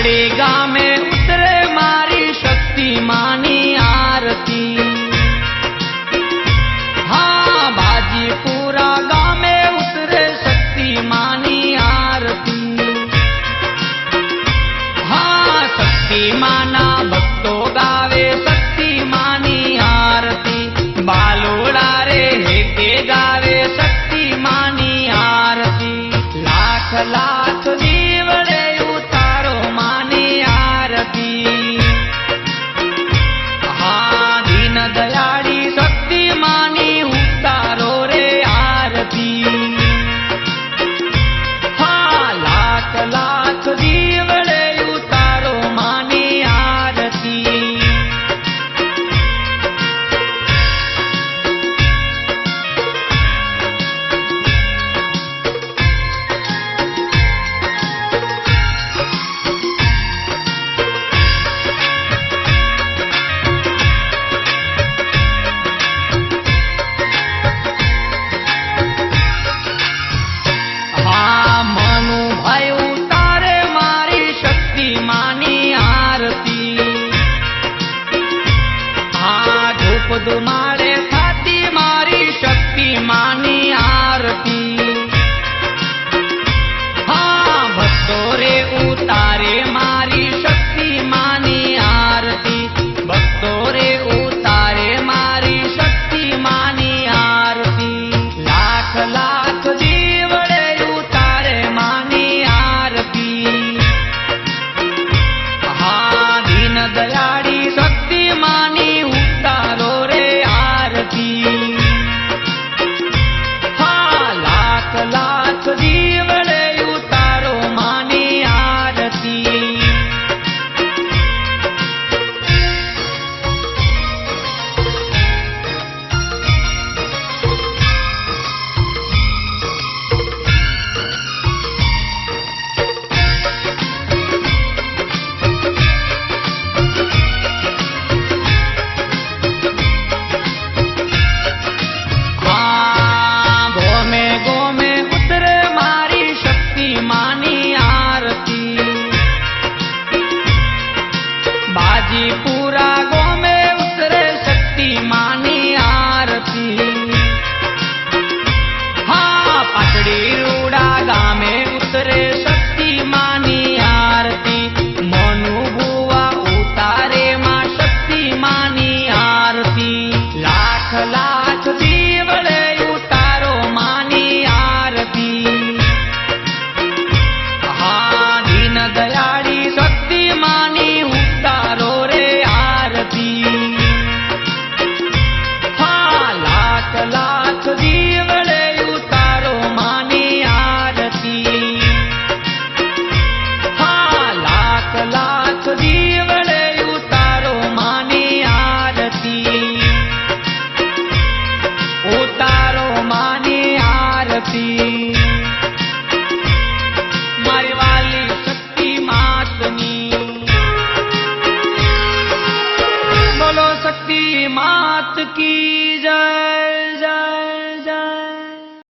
આંગણે ગામે ઉતરે મારી શક્તિ માની આરતી. હા, બાજીપુરા ગામે ઉતરે શક્તિ માની આરતી. હા, શક્તિ માના ભક્તો ગાવે શક્તિ માની આરતી. બાલોડા રે હેતે ગાવે શક્તિ માની આરતી. લાખ લાખ જીવડે